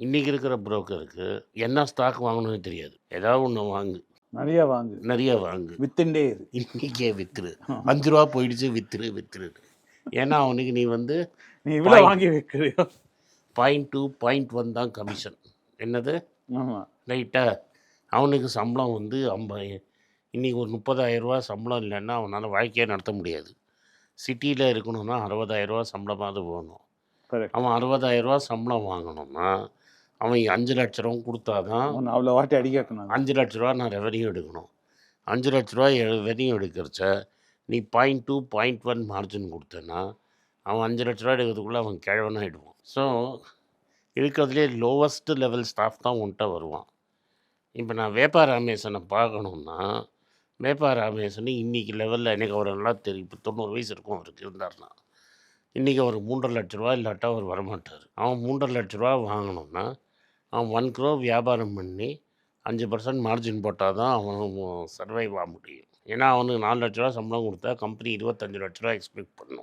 இன்றைக்கி இருக்கிற புரோக்கருக்கு என்ன ஸ்டாக் வாங்கணும்னு தெரியாது. ஏதாவது ஒன்று வாங்கு. நிறைய வாங்கு. நிறைய வாங்கு. வித்துண்டே இரு இன்றைக்கே வித்துரு. அஞ்சு ரூபா போயிடுச்சு வித்துரு வித்துரு. ஏன்னா அவனுக்கு நீ வந்து நீ இவ்வளோ வாங்கி வைக்கிறியோ? பாயிண்ட் டூ பாயிண்ட் ஒன் தான் கமிஷன் என்னது? ஆமா. ரைட்டா அவனுக்கு சம்பளம் வந்து ஐம்பது இன்றைக்கி ஒரு முப்பதாயிரரூவா சம்பளம் இல்லைன்னா அவனால் வாழ்க்கையே நடத்த முடியாது. சிட்டியில் இருக்கணும்னா அறுபதாயிரரூவா சம்பளமாவது வேணும். கரெக்ட் அவன் அறுபதாயிரரூவா சம்பளம் வாங்கணும்னா அவன் அஞ்சு லட்ச ரூபா கொடுத்தாதான் அவன் அவ்வளோ வாட்டி அடி கேட்கணும். அஞ்சு லட்ச ரூபா நான் ரெவன்யூ எடுக்கணும். அஞ்சு லட்ச ரூபா ரெவன்யூ எடுக்கிறச்ச நீ point two point one margin கொடுத்தேன்னா அவன் அஞ்சு லட்ச ரூபா எடுக்கிறதுக்குள்ளே அவன் கிழவனாகிடுவான் ஸோ இருக்கிறதுலே லோவஸ்ட் லெவல் ஸ்டாஃப் தான் உன்கிட்ட வருவான். இப்போ நான் வேப்பா ராமேசனை பார்க்கணுன்னா வேப்பா ராமேசன் இன்றைக்கி லெவலில் எனக்கு அவர் நல்லா தெரியும். இப்போ தொண்ணூறு வயசு இருக்கும் அவருக்கு இருந்தார்னா இன்றைக்கி அவர் மூன்றரை லட்ச ரூபா இல்லாட்டா அவர் வரமாட்டார். அவன் மூன்றரை லட்ச ரூபா வாங்கணும்னா அவன் ஒன் க்ரோ வியாபாரம் பண்ணி அஞ்சு பர்சன்ட் மார்ஜின் போட்டால் தான் அவன் சர்வைவ் ஆக முடியும். ஏன்னா அவனுக்கு நாலு லட்ச ரூபா சம்பளம் கொடுத்தா கம்பெனி இருபத்தஞ்சு லட்ச ரூபா எக்ஸ்பெக்ட் பண்ணும்.